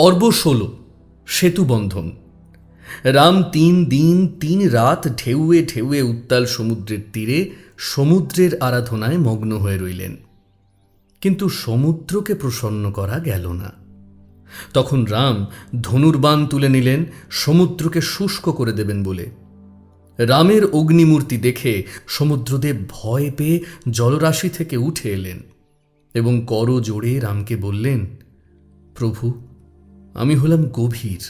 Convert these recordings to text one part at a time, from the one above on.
পর্ব ষোলো, সেতু বন্ধন। রাম তিন দিন তিন রাত ঢেউয়ে ঢেউয়ে উত্তাল সমুদ্রের তীরে সমুদ্রের আরাধনায় মগ্ন হয়ে রইলেন। কিন্তু সমুদ্রকে প্রসন্ন করা গেল না। তখন রাম ধনুর্বাণ তুলে নিলেন, সমুদ্রকে শুষ্ক করে দেবেন বলে। রামের অগ্নিমূর্তি দেখে সমুদ্রদেব ভয় পেয়ে জলরাশি থেকে উঠে এলেন এবং কর জোড়ে রামকে বললেন, প্রভু আমি হলাম গভীর,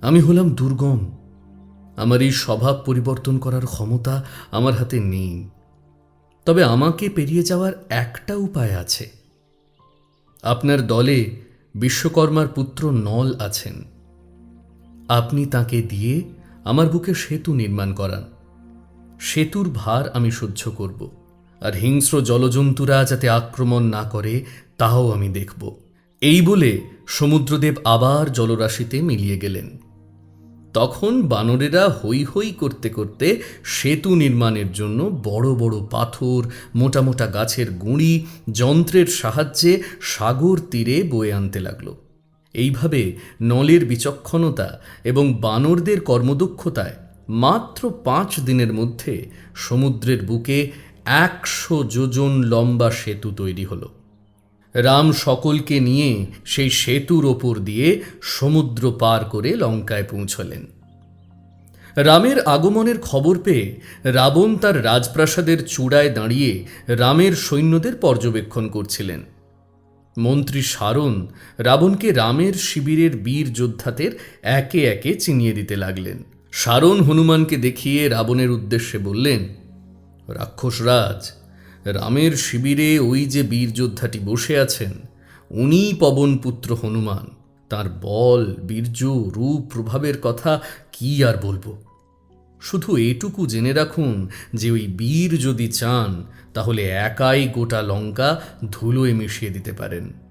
আমি হলাম দুর্গম। আমার এই স্বভাব পরিবর্তন করার ক্ষমতা আমার হাতে নেই। তবে আমাকে পেরিয়ে যাওয়ার একটা উপায় আছে। আপনার দলে বিশ্বকর্মার পুত্র নল আছেন। আপনি তাকে দিয়ে আমার বুকে সেতু নির্মাণ করান। সেতুর ভার আমি সহ্য করব, আর হিংস্র জলজন্তুরা যাতে আক্রমণ না করে তাও আমি দেখব। এই বলে সমুদ্রদেব আবার জলরাশিতে মিলিয়ে গেলেন। তখন বানরেরা হই হই করতে করতে সেতু নির্মাণের জন্য বড় বড় পাথর, মোটা মোটা গাছের গুঁড়ি, যন্ত্রের সাহায্যে সাগর তীরে বয়ে আনতে লাগল। এইভাবে নলের বিচক্ষণতা এবং বানরদের কর্মদক্ষতায় মাত্র পাঁচ দিনের মধ্যে সমুদ্রের বুকে একশো যোজন লম্বা সেতু তৈরি হলো। রাম সকলকে নিয়ে সেই সেতুর ওপর দিয়ে সমুদ্র পার করে লঙ্কায় পৌঁছলেন। রামের আগমনের খবর পেয়ে রাবণ তার রাজপ্রাসাদের চূড়ায় দাঁড়িয়ে রামের সৈন্যদের পর্যবেক্ষণ করছিলেন। মন্ত্রী সারণ রাবণকে রামের শিবিরের বীর যোদ্ধাদের একে একে চিনিয়ে দিতে লাগলেন। সারণ হনুমানকে দেখিয়ে রাবণের উদ্দেশ্যে বললেন, রাক্ষসরাজ রামের শিবিরে ওই যে বীর যোদ্ধাটি বসে আছেন, উনিই পবনপুত্র হনুমান। তার বল, বীর্য, রূপ, প্রভাবের কথা কি আর বলব? শুধু এটুকু জেনে রাখুন যে ওই বীর যদি চান, তাহলে একাই গোটা লঙ্কা ধুলোয় মিশিয়ে দিতে পারেন।